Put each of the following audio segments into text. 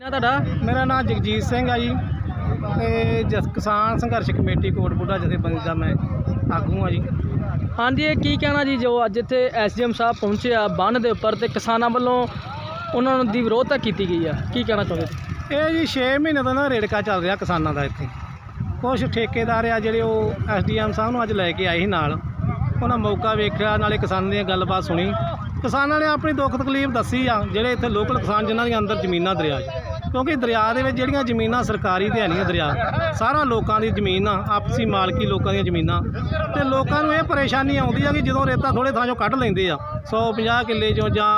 ਨਾ ਤੁਹਾਡਾ? ਮੇਰਾ ਨਾਮ ਜਗਜੀਤ ਸਿੰਘ ਆ ਜੀ। ਤੇ ਜਸ ਕਿਸਾਨ ਸੰਘਰਸ਼ ਕਮੇਟੀ ਕੋਟਬੁੱਢਾ ਜਥੇਬੰਦੀ ਦਾ ਮੈਂ ਆਗੂ ਆ ਜੀ। ਹਾਂਜੀ ਇਹ ਕੀ ਕਹਿਣਾ ਜੀ? ਜੋ ਅੱਜ ਇੱਥੇ ਐਸਡੀਐਮ ਸਾਹਿਬ ਪਹੁੰਚੇ ਆ ਬੰਨ ਦੇ ਉੱਪਰ ਤੇ ਕਿਸਾਨਾਂ ਵੱਲੋਂ ਉਹਨਾਂ ਨੂੰ ਦੀ ਵਿਰੋਧਤਾ ਕੀਤੀ ਗਈ ਆ। ਕੀ ਕਹਿਣਾ ਚਾਹੁੰਦੇ ਤੁਸੀਂ? ਇਹ ਜੀ 6 ਮਹੀਨੇ ਤੋਂ ਨਾ ਰੇੜਕਾ ਚੱਲ ਰਿਹਾ ਕਿਸਾਨਾਂ ਦਾ ਇੱਥੇ। ਕੁਝ ਠੇਕੇਦਾਰ ਆ ਜਿਹੜੇ ਉਹ ਐਸਡੀਐਮ ਸਾਹਿਬ ਨੂੰ ਅੱਜ ਲੈ ਕੇ ਆਏ ਸੀ ਨਾਲ। ਉਹਨਾਂ ਮੌਕਾ ਵੇਖਿਆ ਨਾਲੇ ਕਿਸਾਨਾਂ ਦੀਆਂ ਗੱਲਬਾਤ ਸੁਣੀ। ਕਿਸਾਨਾਂ ਨੇ ਆਪਣੀ ਦੁੱਖ ਤਕਲੀਫ ਦੱਸੀ ਆ ਜਿਹੜੇ ਇੱਥੇ ਲੋਕਲ ਕਿਸਾਨ ਜਿਨ੍ਹਾਂ ਦੀਆਂ ਅੰਦਰ ਜ਼ਮੀਨਾਂ ਦਰਿਆ 'ਚ। ਕਿਉਂਕਿ ਦਰਿਆ ਦੇ ਵਿੱਚ ਜਿਹੜੀਆਂ ਜ਼ਮੀਨਾਂ ਸਰਕਾਰੀ ਤੇ ਹੈ ਨਹੀਂ ਦਰਿਆ ਸਾਰਾ ਲੋਕਾਂ ਦੀ ਜ਼ਮੀਨ ਆ ਆਪਸੀ ਮਾਲਕੀ ਲੋਕਾਂ ਦੀਆਂ ਜ਼ਮੀਨਾਂ। ਤੇ ਲੋਕਾਂ ਨੂੰ ਇਹ ਪਰੇਸ਼ਾਨੀ ਆਉਂਦੀ ਆ ਕਿ ਜਦੋਂ ਰੇਤਾ ਥੋੜੇ ਥਾਂ 'ਚੋਂ ਕੱਢ ਲੈਂਦੇ ਆ 150 ਕਿੱਲੇ 'ਚੋਂ ਜਾਂ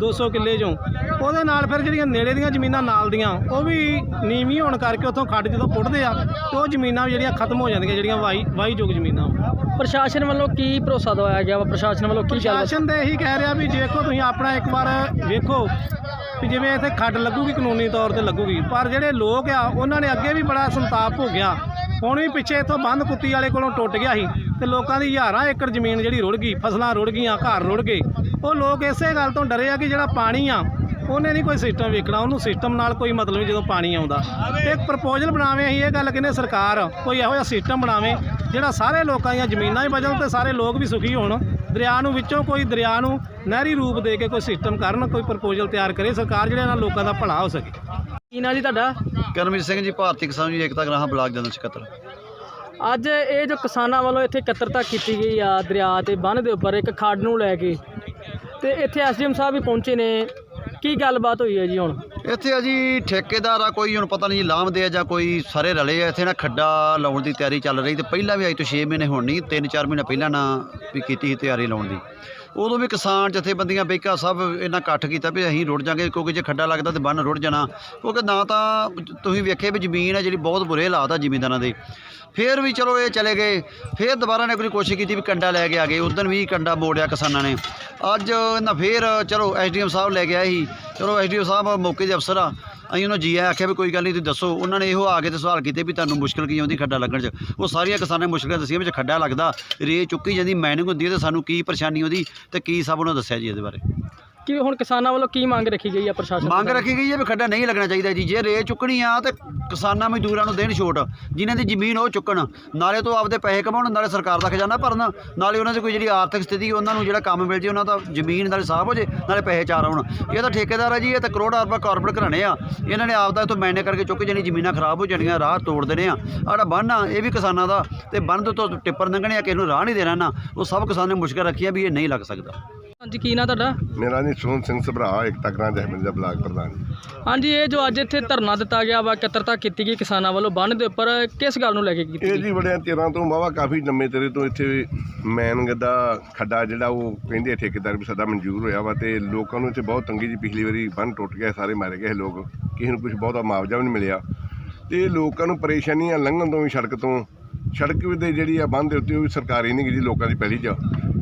200 ਕਿੱਲੇ 'ਚੋਂ ਉਹਦੇ ਨਾਲ ਫਿਰ ਜਿਹੜੀਆਂ ਨੇੜੇ ਦੀਆਂ ਜ਼ਮੀਨਾਂ ਨਾਲ ਦੀਆਂ ਉਹ ਵੀ ਨੀਵੀਂ ਹੋਣ ਕਰਕੇ ਉੱਥੋਂ ਖੱਡ ਜਦੋਂ ਪੁੱਟਦੇ ਆ ਉਹ ਜ਼ਮੀਨਾਂ ਵੀ ਜਿਹੜੀਆਂ ਖਤਮ ਹੋ ਜਾਂਦੀਆਂ ਜਿਹੜੀਆਂ ਵਾਈ ਵਾਹੀਯੋਗ ਜ਼ਮੀਨਾਂ। ਪ੍ਰਸ਼ਾਸਨ ਵੱਲੋਂ ਕੀ ਭਰੋਸਾ ਦਵਾਇਆ ਗਿਆ ਵਾ? ਪ੍ਰਸ਼ਾਸਨ ਵੱਲੋਂ ਕੀ ਗੱਲ ਪ੍ਰਸ਼ਾਸਨ ਦੇ ਇਹੀ ਕਹਿ ਰਿਹਾ ਵੀ ਦੇਖੋ ਤੁਸੀਂ ਆਪਣਾ ਇੱਕ ਵਾਰ ਵੇਖੋ ਵੀ ਜਿਵੇਂ ਇੱਥੇ ਖੱਡ ਲੱਗੂਗੀ ਕਾਨੂੰਨੀ ਤੌਰ ਤੇ ਲੱਗੂਗੀ। ਪਰ ਜਿਹੜੇ ਲੋਕ ਆ, ਉਹਨਾਂ ਨੇ ਅੱਗੇ ਵੀ ਬੜਾ ਸੰਤਾਪ ਭੋਗਿਆ। ਹੁਣ ਵੀ ਪਿੱਛੇ ਇੱਥੋਂ ਬੰਦ ਕੁੱਤੀ ਵਾਲੇ ਕੋਲੋਂ ਟੁੱਟ ਗਿਆ ਸੀ ਤੇ ਲੋਕਾਂ ਦੀ ਹਜ਼ਾਰਾਂ ਏਕੜ ਜ਼ਮੀਨ ਜਿਹੜੀ ਰੁੜ ਗਈ, ਫਸਲਾਂ ਰੁੜ ਗਈਆਂ, ਘਰ ਰੁੜ ਗਏ। ਉਹ ਲੋਕ ਇਸੇ ਗੱਲ ਤੋਂ ਡਰੇ ਆ ਕਿ ਜਿਹੜਾ ਪਾਣੀ ਆ, ਉਹਨੇ ਨਹੀਂ ਕੋਈ ਸਿਸਟਮ ਵੇਖਣਾ, ਉਹਨੂੰ ਸਿਸਟਮ ਨਾਲ ਕੋਈ ਮਤਲਬ ਨਹੀਂ ਜਦੋਂ ਪਾਣੀ ਆਉਂਦਾ। ਇੱਕ ਪ੍ਰਪੋਜ਼ਲ ਬਣਾਵੇ ਅਸੀਂ, ਇਹ ਗੱਲ ਕਹਿੰਦੇ ਸਰਕਾਰ ਕੋਈ ਇਹੋ ਜਿਹਾ ਸਿਸਟਮ ਬਣਾਵੇ, ਜਿਹੜਾ ਸਾਰੇ ਲੋਕਾਂ ਦੀਆਂ ਜ਼ਮੀਨਾਂ ਹੀ ਬਚਣ ਤੇ ਸਾਰੇ ਲੋਕ ਵੀ ਸੁਖੀ ਹੋਣ। ਦਰਿਆ ਨੂੰ ਵਿੱਚੋਂ ਕੋਈ ਦਰਿਆ ਨੂੰ ਨਹਿਰੀ ਰੂਪ ਦੇ ਕੇ ਕੋਈ ਸਿਸਟਮ ਕਰਨ ਕੋਈ ਪ੍ਰਪੋਜ਼ਲ ਤਿਆਰ ਕਰੇ ਸਰਕਾਰ ਜਿਹੜੇ ਨਾਲ ਲੋਕਾਂ ਦਾ ਭਲਾ ਹੋ ਸਕੇ। ਕੀ ਨਾਂ ਜੀ ਤੁਹਾਡਾ? ਕਰਮਜੀਤ ਸਿੰਘ ਜੀ ਭਾਰਤੀ ਕਿਸਾਨ ਜੀ ਏਕਤਾ ਗ੍ਰਾਹਾਂ ਬਲਾਕ ਜਨਰਲ ਸਕੱਤਰ। ਅੱਜ ਇਹ ਜੋ ਕਿਸਾਨਾਂ ਵੱਲੋਂ ਇੱਥੇ ਇਕੱਤਰਤਾ ਕੀਤੀ ਗਈ ਆ ਦਰਿਆ ਤੇ ਬੰਨ ਦੇ ਉੱਪਰ ਇੱਕ ਖੱਡ ਨੂੰ ਲੈ ਕੇ ਤੇ ਇੱਥੇ ਐਸਡੀਐਮ ਸਾਹਿਬ ਵੀ ਪਹੁੰਚੇ ਨੇ। ਕੀ ਗੱਲਬਾਤ ਹੋਈ ਹੈ ਜੀ ਹੁਣ? ਇੱਥੇ ਆ ਜੀ ਠੇਕੇਦਾਰ ਆ, ਕੋਈ ਹੁਣ ਪਤਾ ਨਹੀਂ ਜੀ ਲਾਮਦੇ ਆ ਜਾਂ ਕੋਈ ਸਾਰੇ ਰਲੇ ਆ, ਇੱਥੇ ਨਾ ਖੱਡਾ ਲਾਉਣ ਦੀ ਤਿਆਰੀ ਚੱਲ ਰਹੀ ਤੇ ਪਹਿਲਾਂ ਵੀ ਅੱਜ ਤੋਂ 6 ਮਹੀਨੇ ਹੁਣ ਨਹੀਂ 3-4 ਮਹੀਨੇ ਪਹਿਲਾਂ ਨਾ ਵੀ ਕੀਤੀ ਸੀ ਤਿਆਰੀ ਲਾਉਣ ਦੀ। ਉਦੋਂ ਵੀ ਕਿਸਾਨ ਜਥੇਬੰਦੀਆਂ ਬੇਕਾ ਸਭ ਇਹਨਾਂ ਇਕੱਠ ਕੀਤਾ ਵੀ ਅਸੀਂ ਰੁੜ ਜਾਾਂਗੇ, ਕਿਉਂਕਿ ਜੇ ਖੱਡਾ ਲੱਗਦਾ ਤੇ ਬੰਨ ਰੁੜ ਜਾਣਾ। ਕਿਉਂਕਿ ਨਾ ਤਾਂ ਤੁਸੀਂ ਵੇਖੇ ਵੀ ਜ਼ਮੀਨ ਹੈ ਜਿਹੜੀ ਬਹੁਤ ਬੁਰੇ ਹਾਲਾਤ ਆ ਜ਼ਿਮੀਂਦਾਰਾਂ ਦੇ। ਫੇਰ ਵੀ ਚਲੋ ਇਹ ਚਲੇ ਗਏ। ਫੇਰ ਦੁਬਾਰਾ ਨੇ ਕੋਈ ਕੋਸ਼ਿਸ਼ ਕੀਤੀ ਵੀ ਕੰਡਾ ਲੈ ਕੇ ਆ ਗਏ। ਉਦੋਂ ਵੀ ਕੰਡਾ ਮੋੜਿਆ ਕਿਸਾਨਾਂ ਨੇ। ਅੱਜ ਇਹਨਾਂ ਫੇਰ ਚਲੋ ਐਸਡੀਐਮ ਸਾਹਿਬ ਲੈ ਕੇ ਆਏ ਸੀ। ਚਲੋ ਐਸਡੀਓ ਸਾਹਿਬ ਮੌਕੇ ਦੇ ਅਫਸਰ ਆ। ਅਸੀਂ ਉਹਨਾਂ ਜੀ ਆਖਿਆ ਵੀ ਕੋਈ ਗੱਲ ਨਹੀਂ, ਤੁਸੀਂ ਦੱਸੋ। ਉਹਨਾਂ ਨੇ ਇਹੋ ਆ ਕੇ ਤੇ ਸਵਾਲ ਕੀਤੇ ਵੀ ਤੁਹਾਨੂੰ ਮੁਸ਼ਕਲ ਕੀ ਆਉਂਦੀ ਖੱਡਾ ਲੱਗਣ 'ਚ? ਉਹ ਸਾਰੀਆਂ ਕਿਸਾਨਾਂ ਨੇ ਮੁਸ਼ਕਲਾਂ ਦੱਸੀਆਂ ਵਿੱਚ ਖੱਡਾ ਲੱਗਦਾ ਰੇ ਚੁੱਕੀ ਜਾਂਦੀ ਮਾਈਨਿੰਗ ਹੁੰਦੀ ਹੈ ਤੇ ਸਾਨੂੰ ਕੀ ਪਰੇਸ਼ਾਨੀ ਆਉਂਦੀ? ਤੇ ਕੀ ਸਭ ਉਹਨਾਂ ਦੱਸਿਆ ਜੀ ਇਹਦੇ ਬਾਰੇ? ਕੀ ਹੁਣ ਕਿਸਾਨਾਂ ਵੱਲੋਂ ਕੀ ਮੰਗ ਰੱਖੀ ਗਈ ਆ ਪ੍ਰਸ਼ਾਸਨ ਮੰਗ ਤੋਂ? ਰੱਖੀ ਗਈ ਹੈ ਵੀ ਖੱਡਾ ਨਹੀਂ ਲੱਗਣਾ ਚਾਹੀਦਾ ਜੀ। ਜੇ ਰੇ ਚੁੱਕਣੀ ਆ ਤੇ ਕਿਸਾਨਾਂ ਮਜ਼ਦੂਰਾਂ ਨੂੰ ਦੇਣ ਛੋਟ। ਜਿਨ੍ਹਾਂ ਦੀ ਜ਼ਮੀਨ ਉਹ ਚੁੱਕਣ। ਨਾਲੇ ਤੋਂ ਆਪਦੇ ਪੈਸੇ ਕਮਾਉਣ ਨਾਲੇ ਸਰਕਾਰ ਦਾ ਖਜ਼ਾਨਾ ਭਰਨ। ਨਾਲੇ ਉਹਨਾਂ ਦੀ ਕੋਈ ਜਿਹੜੀ ਆਰਥਿਕ ਸਥਿਤੀ ਉਹਨਾਂ ਨੂੰ ਜਿਹੜਾ ਕੰਮ ਮਿਲ ਜੇ ਉਹਨਾਂ ਦਾ ਜ਼ਮੀਨ ਨਾਲੇ ਸਾਫ਼ ਹੋ ਜੇ ਨਾਲੇ ਪੈਸੇ ਚਾਰ ਆਉਣ। ਇਹ ਤਾਂ ਠੇਕੇਦਾਰ ਆ ਜੀ ਇਹ ਤਾਂ ਕਰੋੜ ਅਰਬਾਂ ਕਾਰਪੋਰੇਟ ਘਰਾਣੇ ਆ। ਇਹਨਾਂ ਨੇ ਆਪਦਾ ਇੱਥੋਂ ਮੈਨੇ ਕਰਕੇ ਚੁੱਕ ਜਾਣੀ ਜ਼ਮੀਨਾਂ ਖਰਾਬ ਹੋ ਜਾਣੀਆਂ ਰਾਹ ਤੋੜ ਦੇਣੇ ਆ। ਆੜਾ ਬੰਨ ਆ ਇਹ ਵੀ ਕਿਸਾਨਾਂ ਦਾ। ਤੇ ਬੰਨ ਤੋਂ ਤੋਂ ਟਿੱਪਰ ਲੰਘਣੇ ਆ ਕਿਸੇ ਨੂੰ ਰਾਹ ਨਹੀਂ ਦੇਣਾ ਨਾ। ਉਹ ਸਭ ਕਿਸਾਨ ਨੇ ਮੁਸ਼ਕਲ ਰੱਖੀ ਆ ਵੀ ਇਹ ਨਹੀਂ ਲੱਗ ਸਕਦਾ। ਹਾਂਜੀ ਕੀ ਨਾਂ ਤੁਹਾਡਾ? ਮੇਰਾ ਜੀ ਸੋਹਣ ਸਿੰਘ ਸਭਰਾ ਇੱਕ ਤਕਰਾਂ ਜਹਮਿੰਦ ਦਾ ਬਲਾਕ ਪ੍ਰਧਾਨ। ਹਾਂਜੀ ਇਹ ਜੋ ਅੱਜ ਇੱਥੇ ਧਰਨਾ ਦਿੱਤਾ ਗਿਆ ਵਾ ਇਕੱਤਰਤਾ ਕੀਤੀ ਗਈ ਕਿਸਾਨਾਂ ਵੱਲੋਂ ਬੰਨ ਦੇ ਉੱਪਰ ਕਿਸ ਗੱਲ ਨੂੰ ਲੈ ਕੇ ਕੀਤੀ ਇਹ ਗਈ ਜੀ ਬੜਿਆਂ ਚਿਰਾਂ ਤੋਂ ਵਾਹਵਾ ਕਾਫੀ ਲੰਮੇ ਤੇਰੇ ਤੋਂ ਇੱਥੇ ਮੈਨਗ ਦਾ ਖੱਡਾ ਜਿਹੜਾ ਉਹ ਕਹਿੰਦੇ ਆ ਠੇਕੇਦਾਰ ਵੀ ਸਾਡਾ ਮਨਜ਼ੂਰ ਹੋਇਆ ਵਾ ਤੇ ਲੋਕਾਂ ਨੂੰ ਇੱਥੇ ਬਹੁਤ ਤੰਗੀ ਜੀ ਪਿਛਲੀ ਵਾਰੀ ਬੰਨ ਟੁੱਟ ਗਿਆ ਸਾਰੇ ਮਾਰੇ ਗਏ ਲੋਕ ਕਿਸੇ ਨੂੰ ਕੁਝ ਬਹੁਤਾ ਮੁਆਵਜ਼ਾ ਵੀ ਨਹੀਂ ਮਿਲਿਆ। ਤੇ ਲੋਕਾਂ ਨੂੰ ਪਰੇਸ਼ਾਨੀਆਂ ਲੰਘਣ ਤੋਂ ਵੀ ਸੜਕ ਤੋਂ ਸੜਕ ਦੇ ਜਿਹੜੀ ਆ ਬੰਦ ਦੇ ਉੱਤੇ ਉਹ ਵੀ ਸਰਕਾਰੀ ਨਹੀਂ ਗੀ ਜੀ ਲੋਕਾਂ ਦੀ ਪਹਿਲੀ ਚ।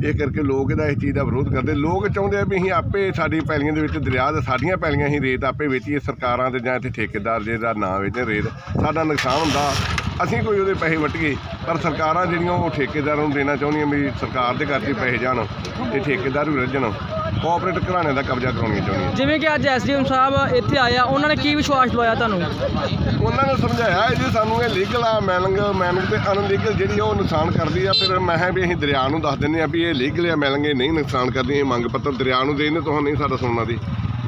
ਇਹ ਕਰਕੇ ਲੋਕ ਇਹਦਾ ਇਸ ਚੀਜ਼ ਦਾ ਵਿਰੋਧ ਕਰਦੇ। ਲੋਕ ਚਾਹੁੰਦੇ ਆ ਵੀ ਅਸੀਂ ਆਪੇ ਸਾਡੀ ਪੈਲੀਆਂ ਦੇ ਵਿੱਚ ਦਰਿਆ ਦੇ ਸਾਡੀਆਂ ਪੈਲੀਆਂ ਅਸੀਂ ਰੇਤ ਆਪੇ ਵੇਚੀਏ, ਸਰਕਾਰਾਂ ਤੇ ਜਾਂ ਇੱਥੇ ਠੇਕੇਦਾਰ ਜੇ ਦਾ ਨਾਂ ਵੇਚੇ ਰੇਤ। ਸਾਡਾ ਨੁਕਸਾਨ ਹੁੰਦਾ। ਅਸੀਂ ਕੋਈ ਉਹਦੇ ਪੈਸੇ ਵਟੀਏ ਪਰ ਸਰਕਾਰਾਂ ਜਿਹੜੀਆਂ ਉਹ ਠੇਕੇਦਾਰਾਂ ਨੂੰ ਦੇਣਾ ਚਾਹੁੰਦੀਆਂ ਵੀ ਸਰਕਾਰ ਦੇ ਕਰਕੇ ਪੈਸੇ ਜਾਣ ਤੇ ਠੇਕੇਦਾਰ ਵੀ ਰੱਜਣ ਕੋਆਪਰੇਟ ਘਰਾਣੇ ਦਾ ਕਬਜ਼ਾ ਕਰਾਉਣੀਆਂ ਚਾਹੁੰਦੀਆਂ। ਜਿਵੇਂ ਕਿ ਅੱਜ ਐਸਡੀਐਮ ਸਾਹਿਬ ਇੱਥੇ ਆਇਆ ਉਹਨਾਂ ਨੇ ਕੀ ਵਿਸ਼ਵਾਸ ਦਵਾਇਆ ਤੁਹਾਨੂੰ? ਉਹਨਾਂ ਨੇ ਸਮਝਾਇਆ ਜੀ ਸਾਨੂੰ ਇਹ ਲੀਗਲ ਆ ਮੈਲਿੰਗ ਮੈਲਿੰਗ ਤੇ ਅਨਲੀਗਲ ਜਿਹੜੀ ਉਹ ਨੁਕਸਾਨ ਕਰਦੀ ਆ। ਫਿਰ ਮੈਂ ਕਿਹਾ ਵੀ ਅਸੀਂ ਦਰਿਆ ਨੂੰ ਦੱਸ ਦਿੰਦੇ ਆ ਵੀ ਇਹ ਲੀਗਲ ਆ ਮੈਲਿੰਗ ਇਹ ਨਹੀਂ ਨੁਕਸਾਨ ਕਰਦੀ ਇਹ ਮੰਗ ਪੱਤਰ ਦਰਿਆ ਨੂੰ ਦੇ ਨੇ ਤੁਹਾਨੂੰ ਨਹੀਂ ਸਾਡਾ ਸੁਣਨਾ ਦੀ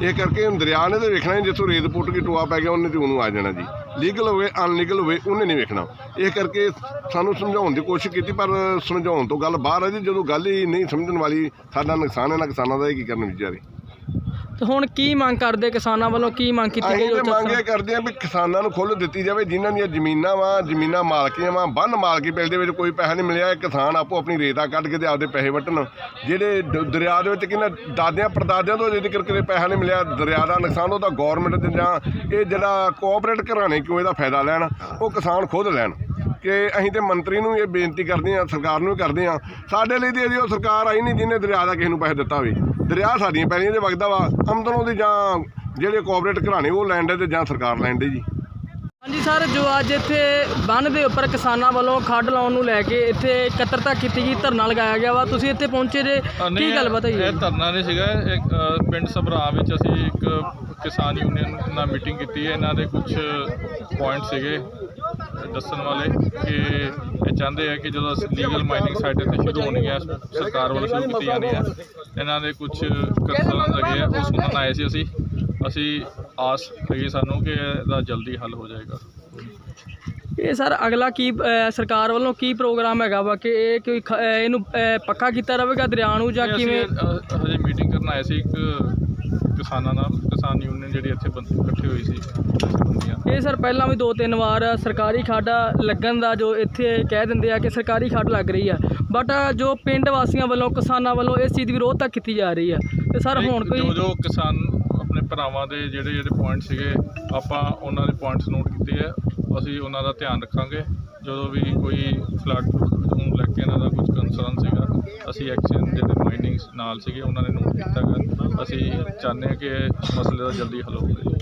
ਇਹ ਕਰਕੇ ਹੁਣ ਦਰਿਆ ਨੇ ਤੇ ਵੇਖਣਾ ਹੀ, ਜਿੱਥੋਂ ਰੇਤ ਪੁੱਟ ਕੇ ਟੋਆ ਪੈ ਗਿਆ, ਉਹਨੇ ਤੇ ਉਹਨੂੰ ਆ ਜਾਣਾ ਜੀ। ਲੀਗਲ ਹੋਵੇ ਅਨਲੀਗਲ ਹੋਵੇ, ਉਹਨੇ ਨਹੀਂ ਵੇਖਣਾ। ਇਹ ਕਰਕੇ ਸਾਨੂੰ ਸਮਝਾਉਣ ਦੀ ਕੋਸ਼ਿਸ਼ ਕੀਤੀ, ਪਰ ਸਮਝਾਉਣ ਤੋਂ ਗੱਲ ਬਾਹਰ ਆ ਜੀ। ਜਦੋਂ ਗੱਲ ਹੀ ਨਹੀਂ ਸਮਝਣ ਵਾਲੀ, ਸਾਡਾ ਨੁਕਸਾਨ ਹੈ ਨਾ ਕਿਸਾਨਾਂ ਦਾ ਇਹ ਕੀ ਕਰਨ ਵਿਚਾਰੇ? ਤੇ ਹੁਣ ਕੀ ਮੰਗ ਕਰਦੇ ਕਿਸਾਨਾਂ ਵੱਲੋਂ? ਕੀ ਮੰਗ ਕੀਤੀ ਗਈ ਅਸੀਂ ਤੇ ਮੰਗ ਇਹ ਕਰਦੇ ਆ ਵੀ ਕਿਸਾਨਾਂ ਨੂੰ ਖੁੱਲ੍ਹ ਦਿੱਤੀ ਜਾਵੇ ਜਿਨ੍ਹਾਂ ਦੀਆਂ ਜ਼ਮੀਨਾਂ ਵਾ ਜ਼ਮੀਨਾਂ ਮਾਲਕੀਆਂ ਵਾ ਬੰਨ ਮਾਲਕੀ ਪਿੰਡ ਦੇ ਵਿੱਚ ਕੋਈ ਪੈਸਾ ਨਹੀਂ ਮਿਲਿਆ ਇਹ ਕਿਸਾਨ ਆਪੋ ਆਪਣੀ ਰੇਤਾ ਕੱਢ ਕੇ ਤੇ ਆਪਦੇ ਪੈਸੇ ਵਟਣ। ਜਿਹੜੇ ਦ- ਦਰਿਆ ਦੇ ਵਿੱਚ ਕਿੰਨਾ ਦਾਦਿਆਂ ਪੜਦਾਦਿਆਂ ਤੋਂ ਤੱਕ ਕਿਤੇ ਪੈਸਾ ਨਹੀਂ ਮਿਲਿਆ ਦਰਿਆ ਦਾ ਨੁਕਸਾਨ ਉਹਦਾ ਗਵਰਨਮੈਂਟ ਦੇ ਜਾਂ ਇਹ ਜਿਹੜਾ ਕੋਆਪਰੇਟ ਘਰਾਣੇ ਕਿਉਂ ਇਹਦਾ ਫਾਇਦਾ ਲੈਣ ਉਹ ਕਿਸਾਨ ਖੁਦ ਲੈਣ। ਕਿ ਅਸੀਂ ਤੇ ਮੰਤਰੀ ਨੂੰ ਇਹ ਬੇਨਤੀ ਕਰਦੇ ਆ ਸਰਕਾਰ ਨੂੰ ਵੀ ਕਰਦੇ ਆ ਸਾਡੇ ਲਈ ਤੇ ਅਜੇ ਉਹ ਸਰਕਾਰ ਆਈ ਨਹੀਂ ਜਿਹਨੇ ਦਰਿਆ ਦਾ ਕਿਸੇ ਨੂੰ ਪੈਸੇ ਦਿੱਤਾ ਹੋਵੇ। ਦਰਿਆ ਸਾਡੀਆਂ ਪੈਲੀਆਂ 'ਚ ਵਗਦਾ ਵਾ ਆਮਦਨ ਉਹਦੀ ਜਾਂ ਜਿਹੜੇ ਕੋਆਪਰੇਟ ਘਰਾਣੇ ਉਹ ਲੈਂਦੇ ਤੇ ਜਾਂ ਸਰਕਾਰ ਲੈਂਦੇ ਜੀ। ਹਾਂਜੀ ਸਰ ਜੋ ਅੱਜ ਇੱਥੇ ਬੰਨ ਦੇ ਉੱਪਰ ਕਿਸਾਨਾਂ ਵੱਲੋਂ ਖੱਡ ਲਾਉਣ ਨੂੰ ਲੈ ਕੇ ਇੱਥੇ ਇਕੱਤਰਤਾ ਕੀਤੀ ਗਈ ਧਰਨਾ ਲਗਾਇਆ ਗਿਆ ਵਾ। ਤੁਸੀਂ ਇੱਥੇ ਪਹੁੰਚੇ ਜੇ ਕੀ ਗੱਲਬਾਤ ਹੋਈ ਹੈ? ਇਹ ਧਰਨਾ ਨਹੀਂ ਸੀਗਾ ਇੱਕ ਪਿੰਡ ਸਭਰਾ ਵਿੱਚ ਅਸੀਂ ਇੱਕ ਕਿਸਾਨ ਯੂਨੀਅਨ ਨਾਲ ਮੀਟਿੰਗ ਕੀਤੀ ਹੈ। ਇਹਨਾਂ ਦੇ ਕੁਝ ਪੁਆਇੰਟ ਸੀਗੇ। ਦੱਸਣ ਵਾਲੇ ਕਿ ਇਹ ਚਾਹੁੰਦੇ ਆ ਕਿ ਜਦੋਂ ਲੀਗਲ ਮਾਈਨਿੰਗ ਸਾਈਟ ਇੱਥੇ ਸ਼ੁਰੂ ਹੋਣੀ ਹੈ ਸਰਕਾਰ ਵੱਲੋਂ ਸ਼ੁਰੂ ਕੀਤੀ ਜਾਣੀ ਹੈ ਇਹਨਾਂ ਦੇ ਕੁਝ ਕੰਸਰਨ ਹੈਗੇ ਆ ਉਹ ਸੁਣਨ ਆਏ ਸੀ ਅਸੀਂ। ਅਸੀਂ ਆਸ ਹੈਗੀ ਸਾਨੂੰ ਕਿ ਇਹਦਾ ਜਲਦੀ ਹੱਲ ਹੋ ਜਾਏਗਾ। ਇਹ ਸਰ ਅਗਲਾ ਕੀ ਸਰਕਾਰ ਵੱਲੋਂ ਕੀ ਪ੍ਰੋਗਰਾਮ ਹੈਗਾ ਵਾ ਕਿ ਇਹ ਕੋਈ ਇਹਨੂੰ ਪੱਕਾ ਕੀਤਾ ਰਹੇਗਾ ਦਰਿਆ ਨੂੰ ਜਾਂ ਕਿਵੇਂ? ਆਏ ਸੀ ਇੱਕ ਕਿਸਾਨਾਂ ਨਾਲ ਕਿਸਾਨ ਯੂਨੀਅਨ ਜਿਹੜੀ ਇੱਥੇ ਬੰਦ ਇਕੱਠੀ ਹੋਈ ਸੀ। ਜਥੇਬੰਦੀਆਂ ਇਹ ਸਰ ਪਹਿਲਾਂ ਵੀ ਦੋ ਤਿੰਨ ਵਾਰ ਸਰਕਾਰੀ ਖਾਡਾ ਲੱਗਣ ਦਾ ਜੋ ਇੱਥੇ ਕਹਿ ਦਿੰਦੇ ਆ ਕਿ ਸਰਕਾਰੀ ਖਾਡ ਲੱਗ ਰਹੀ ਆ। ਬਟ ਜੋ ਪਿੰਡ ਵਾਸੀਆਂ ਵੱਲੋਂ ਕਿਸਾਨਾਂ ਵੱਲੋਂ ਇਸ ਚੀਜ਼ ਦੀ ਵਿਰੋਧਤਾ ਕੀਤੀ ਜਾ ਰਹੀ ਆ। ਤੇ ਸਰ ਹੁਣ ਜੋ ਕੋਈ ਜੋ ਕਿਸਾਨ ਆਪਣੇ ਭਰਾਵਾਂ ਦੇ ਜਿਹੜੇ ਜਿਹੜੇ ਪੁਆਇੰਟ ਸੀਗੇ ਆਪਾਂ ਉਹਨਾਂ ਦੇ ਪੁਆਇੰਟਸ ਨੋਟ ਕੀਤੇ ਆ। ਅਸੀਂ ਉਹਨਾਂ ਦਾ ਧਿਆਨ ਰੱਖਾਂਗੇ। ਜਦੋਂ ਵੀ ਕੋਈ ਫਲੱਡ ਲੈ ਕੇ ਇਹਨਾਂ ਦਾ ਕੁਝ ਕੰਸਰਨ ਸੀਗਾ। ਅਸੀਂ ਐਕਸ਼ਨ ਜਿਹੜੇ ਮਾਈਨਿੰਗਸ ਨਾਲ ਸੀਗੇ, ਉਹਨਾਂ ਨੇ ਨੋਟ ਕੀਤਾ ਗਾ। ਅਸੀਂ ਚਾਹੁੰਦੇ ਹਾਂ ਕਿ ਮਸਲੇ ਦਾ ਜਲਦੀ ਹੱਲ ਹੋਵੇ